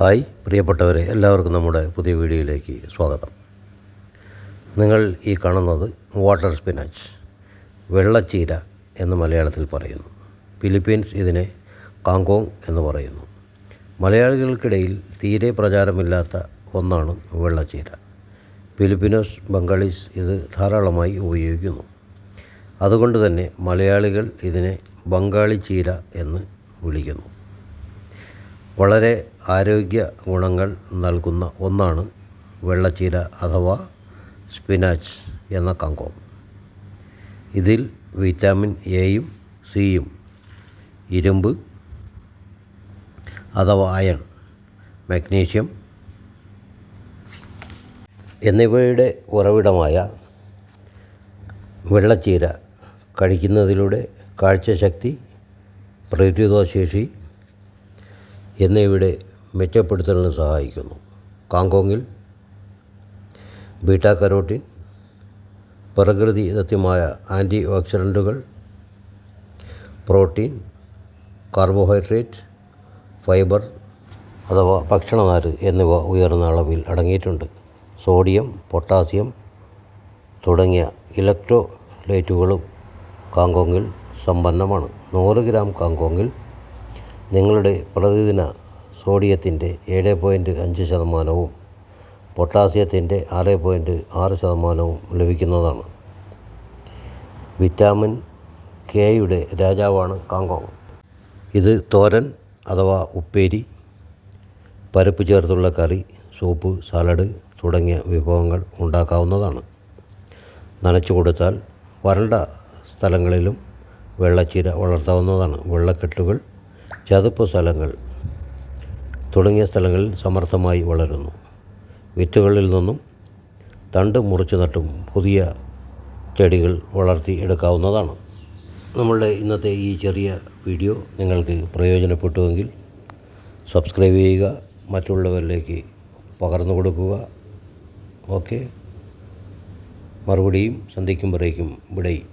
Hi പ്രിയപ്പെട്ടവരെ എല്ലാവർക്കും നമ്മുടെ പുതിയ വീഡിയോയിലേക്ക് സ്വാഗതം. നിങ്ങൾ ഈ കാണുന്നത് വാട്ടർ സ്പിനച്ച് വെള്ളച്ചീര എന്ന് മലയാളത്തിൽ പറയുന്നു. ഫിലിപ്പീൻസ് ഇതിനെ കാങ്കോങ് എന്ന് പറയുന്നു. മലയാളികൾക്കിടയിൽ തീരെ പ്രചാരമില്ലാത്ത ഒന്നാണ് വെള്ളച്ചീര. ഫിലിപ്പിനോസ് ബംഗാളീസ് ഇത് ധാരാളമായി ഉപയോഗിക്കുന്നു. അതുകൊണ്ട് തന്നെ മലയാളികൾ ഇതിനെ ബംഗാളി ചീര എന്ന് വിളിക്കുന്നു. വളരെ ആരോഗ്യ ഗുണങ്ങൾ നൽകുന്ന ഒന്നാണ് വെള്ളച്ചീര അഥവാ സ്പിനാച്ച് എന്ന കങ്കോം ഇതിൽ വിറ്റാമിൻ എയും സിയും ഇരുമ്പ് അഥവാ അയൺ മഗ്നീഷ്യം എന്നിവയുടെ ഉറവിടമായ വെള്ളച്ചീര കഴിക്കുന്നതിലൂടെ കാഴ്ചശക്തി പ്രതിരോധശേഷി എന്നിവയുടെ മെച്ചപ്പെടുത്തലിന് സഹായിക്കുന്നു. കാങ്കോങ്ങിൽ ബീറ്റാ കരോട്ടിൻ പ്രകൃതിദത്തമായ ആന്റി ഓക്സിഡന്റുകൾ പ്രോട്ടീൻ കാർബോഹൈഡ്രേറ്റ് ഫൈബർ അഥവാ ഭക്ഷണനാര് എന്നിവ ഉയർന്ന അളവിൽ അടങ്ങിയിട്ടുണ്ട്. സോഡിയം പൊട്ടാസ്യം തുടങ്ങിയ ഇലക്ട്രോലൈറ്റുകളും കാങ്കോങ്ങിൽ സമ്പന്നമാണ്. നൂറ് ഗ്രാം കാങ്കോങ്ങിൽ നിങ്ങളുടെ പ്രതിദിന സോഡിയത്തിന്റെ ഏഴ് പോയിന്റ് അഞ്ച് ശതമാനവും പൊട്ടാസ്യത്തിന്റെ ആറ് പോയിന്റ് ആറ് ശതമാനവും ലഭിക്കുന്നതാണ്. വിറ്റാമിൻ കെയുടെ രാജാവാണ് കാങ്കോങ്. ഇത് തോരൻ അഥവാ ഉപ്പേരി പരിപ്പ് ചേർത്തുള്ള കറി സൂപ്പ് സാലഡ് തുടങ്ങിയ വിഭവങ്ങൾ ഉണ്ടാക്കാവുന്നതാണ്. നനച്ചു കൊടുത്താൽ വരണ്ട സ്ഥലങ്ങളിലും വെള്ളച്ചീര വളർത്താവുന്നതാണ്. വെള്ളക്കെട്ടുകൾ ചതുപ്പ് സ്ഥലങ്ങൾ തുടങ്ങിയ സ്ഥലങ്ങളിൽ സമർത്ഥമായി വളരുന്നു. വിത്തുകളിൽ നിന്നും തണ്ട് മുറിച്ച് നട്ടും പുതിയ ചെടികൾ വളർത്തി എടുക്കാവുന്നതാണ്. നമ്മളുടെ ഇന്നത്തെ ഈ ചെറിയ വീഡിയോ നിങ്ങൾക്ക് പ്രയോജനപ്പെട്ടുവെങ്കിൽ സബ്സ്ക്രൈബ് ചെയ്യുക മറ്റുള്ളവരിലേക്ക് പകർന്നു കൊടുക്കുക. ഓക്കെ. മറുപടിയും സന്ധിക്കുമ്പോഴേക്കും വിടയും